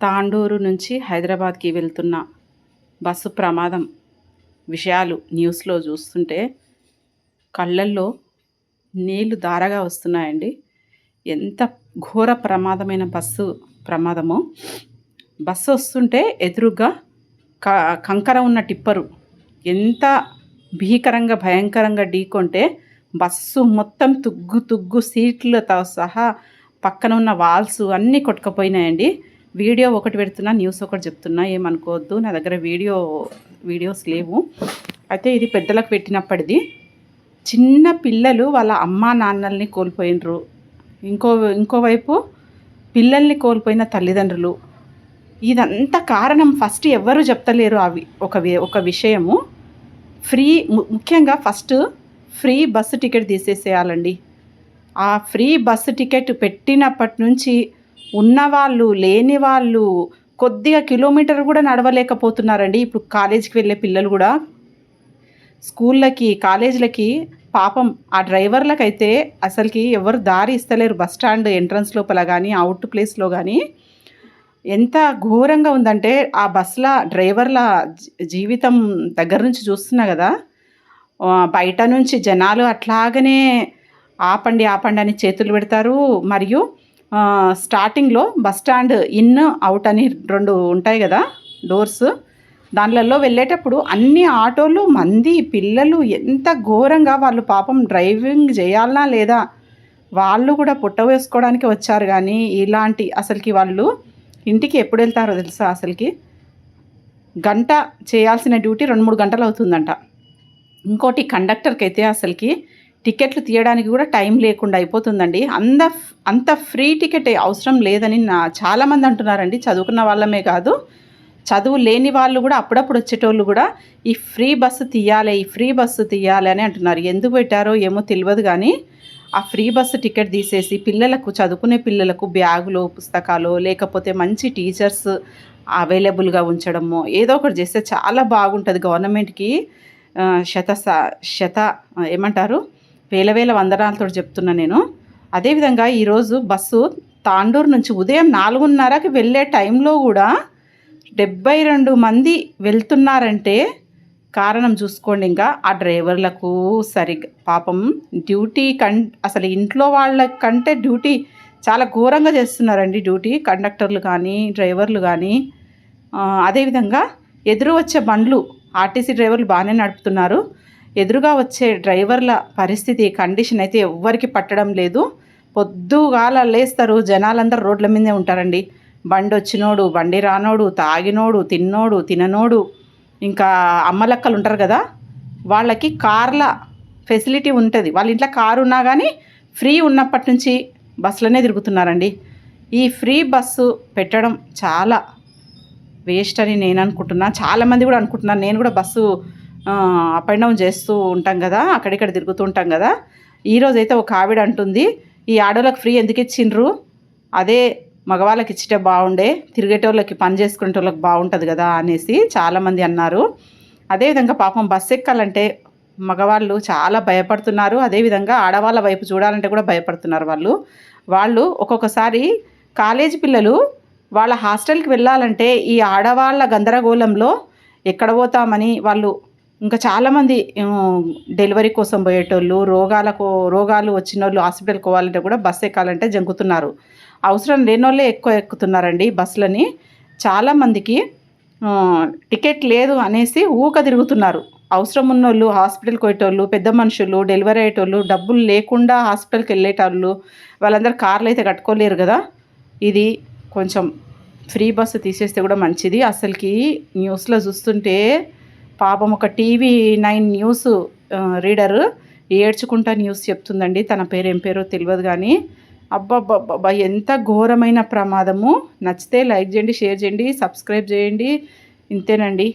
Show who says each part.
Speaker 1: తాండూరు నుంచి హైదరాబాద్కి వెళ్తున్న బస్సు ప్రమాదం విషయాలు న్యూస్లో చూస్తుంటే కళ్ళల్లో నీళ్ళు ధారగా వస్తున్నాయండి. ఎంత ఘోర ప్రమాదమైన బస్సు ప్రమాదమో. బస్సు వస్తుంటే ఎదురుగా క కంకర ఉన్న టిప్పరు. ఎంత భీకరంగా భయంకరంగా ఢీకొంటే బస్సు మొత్తం తుగ్గు తుగ్గు సీట్లతో సహా పక్కన ఉన్న వాల్స్ అన్నీ కొట్టుకుపోయినాయండి. వీడియో ఒకటి పెడుతున్నా న్యూస్ ఒకటి చెప్తున్నా ఏమనుకోవద్దు. నా దగ్గర వీడియో వీడియోస్ లేవు. అయితే ఇది పెద్దలకు పెట్టినప్పటిది. చిన్న పిల్లలు వాళ్ళ అమ్మా నాన్నల్ని కోల్పోయినరు. ఇంకో ఇంకోవైపు పిల్లల్ని కోల్పోయిన తల్లిదండ్రులు. ఇదంతా కారణం ఫస్ట్ ఎవ్వరూ చెప్తలేరు అవి ఒక వి- ఒక విషయము. ఫ్రీ ముఖ్యంగా ఫస్ట్ ఫ్రీ బస్సు టికెట్ తీసేసేయాలండి. ఆ ఫ్రీ బస్సు టికెట్ పెట్టినప్పటి నుంచి ఉన్నవాళ్ళు లేని వాళ్ళు కొద్దిగా కిలోమీటర్ కూడా నడవలేకపోతున్నారండి. ఇప్పుడు కాలేజీకి వెళ్ళే పిల్లలు కూడా స్కూళ్ళకి కాలేజీలకి పాపం ఆ డ్రైవర్లకైతే అసలుకి ఎవరు దారి ఇస్తలేరు. బస్ స్టాండ్ ఎంట్రన్స్ లోపల కానీ అవుట్ ప్లేస్లో కానీ ఎంత ఘోరంగా ఉందంటే ఆ బస్ల డ్రైవర్ల జీ- జీవితం దగ్గర నుంచి చూస్తున్నా కదా బయట నుంచి జనాలు అట్లాగనే ఆపండి ఆపండి అని చేతులు పెడతారు. మరియు స్టార్టింగ్లో బస్ స్టాండ్ ఇన్ అవుట్ అని రెండు ఉంటాయి కదా డోర్స్ దానిలలో వెళ్ళేటప్పుడు అన్ని ఆటోలు మంది పిల్లలు ఎంత ఘోరంగా వాళ్ళు పాపం డ్రైవింగ్ చేయాలనా లేదా వాళ్ళు కూడా పుట్ట వేసుకోవడానికి వచ్చారు కానీ ఇలాంటి అసలుకి వాళ్ళు ఇంటికి ఎప్పుడు వెళ్తారో తెలుసా అసలుకి? గంట చేయాల్సిన డ్యూటీ రెండు మూడు గంటలు అవుతుందంట. ఇంకోటి కండక్టర్కి అయితే అసలుకి టికెట్లు తీయడానికి కూడా టైం లేకుండా అయిపోతుందండి. అంత అంత ఫ్రీ టికెట్ అవసరం లేదని నా చాలామంది అంటున్నారండి. చదువుకున్న వాళ్ళమే కాదు. చదువు లేని వాళ్ళు కూడా అప్పుడప్పుడు వచ్చేటోళ్ళు కూడా ఈ ఫ్రీ బస్సు తీయాలి ఈ ఫ్రీ బస్సు తీయాలి అని అంటున్నారు. ఎందుకు పెట్టారో ఏమో తెలియదు కానీ ఆ ఫ్రీ బస్సు టికెట్ తీసేసి పిల్లలకు చదువుకునే పిల్లలకు బ్యాగులు పుస్తకాలు లేకపోతే మంచి టీచర్స్ అవైలబుల్గా ఉంచడము ఏదో ఒకటి చేస్తే చాలా బాగుంటుంది. గవర్నమెంట్కి శత శత ఏమంటారు? వేల వేల వందనాలతో చెప్తున్నా నేను. అదేవిధంగా ఈరోజు బస్సు తాండూరు నుంచి ఉదయం నాలుగున్నరకి వెళ్ళే టైంలో కూడా డెబ్బై రెండు మంది వెళ్తున్నారంటే కారణం చూసుకోండి ఇంకా. ఆ డ్రైవర్లకు సరిగ్గా పాపం డ్యూటీ కన్ అసలు ఇంట్లో వాళ్ళ కంటే డ్యూటీ చాలా ఘోరంగా చేస్తున్నారండి డ్యూటీ. కండక్టర్లు కానీ డ్రైవర్లు కానీ. అదేవిధంగా ఎదురు వచ్చే బండ్లు ఆర్టీసీ డ్రైవర్లు బాగానే నడుపుతున్నారు. ఎదురుగా వచ్చే డ్రైవర్ల పరిస్థితి కండిషన్ అయితే ఎవ్వరికి పట్టడం లేదు. పొద్దుగాల లేస్తారు జనాలందరూ రోడ్ల మీదే ఉంటారండి. బండి వచ్చినోడు బండి రానోడు తాగినోడు తిన్నోడు తిననోడు ఇంకా అమ్మలక్కలు ఉంటారు కదా వాళ్ళకి కార్ల ఫెసిలిటీ ఉంటుంది. వాళ్ళ ఇంట్లో కారు ఉన్నా కానీ ఫ్రీ ఉన్నప్పటి నుంచి బస్సులోనే తిరుగుతున్నారండి. ఈ ఫ్రీ బస్సు పెట్టడం చాలా వేస్ట్ అని నేను అనుకుంటున్నాను చాలామంది కూడా అనుకుంటున్నాను నేను కూడా బస్సు అప్ అండ్ డౌన్ చేస్తూ ఉంటాం కదా అక్కడిక్కడ తిరుగుతూ ఉంటాం కదా. ఈరోజు అయితే ఒక ఆవిడ అంటుంది ఈ ఆడోళ్ళకి ఫ్రీ ఎందుకు ఇచ్చిండ్రు? అదే మగవాళ్ళకి ఇచ్చితే బాగుండే తిరిగేటోళ్ళకి పని చేసుకునేటోళ్ళకి బాగుంటుంది కదా అనేసి చాలామంది అన్నారు. అదేవిధంగా పాపం బస్సు ఎక్కాలంటే మగవాళ్ళు చాలా భయపడుతున్నారు. అదేవిధంగా ఆడవాళ్ళ వైపు చూడాలంటే కూడా భయపడుతున్నారు వాళ్ళు. వాళ్ళు ఒక్కొక్కసారి కాలేజీ పిల్లలు వాళ్ళ హాస్టల్కి వెళ్ళాలంటే ఈ ఆడవాళ్ళ గందరగోళంలో ఎక్కడ పోతామని వాళ్ళు ఇంకా చాలామంది డెలివరీ కోసం పోయేటోళ్ళు రోగాలకు రోగాలు వచ్చిన వాళ్ళు హాస్పిటల్కి పోవాలంటే కూడా బస్సు ఎక్కాలంటే జంకుతున్నారు. అవసరం లేని వాళ్ళే ఎక్కువ ఎక్కుతున్నారండి బస్సులని. చాలామందికి టికెట్ లేదు అనేసి ఊక తిరుగుతున్నారు. అవసరం ఉన్నోళ్ళు హాస్పిటల్కి పోయేటోళ్ళు పెద్ద మనుషులు డెలివరీ అయ్యేటోళ్ళు డబ్బులు లేకుండా హాస్పిటల్కి వెళ్ళేటోళ్ళు వాళ్ళందరూ కార్లు అయితే కట్టుకోలేరు కదా. ఇది కొంచెం ఫ్రీ బస్సు తీసేస్తే కూడా మంచిది. అసలుకి న్యూస్లో చూస్తుంటే పాపం ఒక టీవీ నైన్ న్యూస్ రీడరు ఏడ్చుకుంటా న్యూస్ చెప్తుందండి. తన పేరు ఏం పేరో తెలియదు కానీ అబ్బబ్బబ్బబ్బా ఎంత ఘోరమైన ప్రమాదము. నచ్చితే లైక్ చేయండి షేర్ చేయండి సబ్స్క్రైబ్ చేయండి. ఇంతేనండి.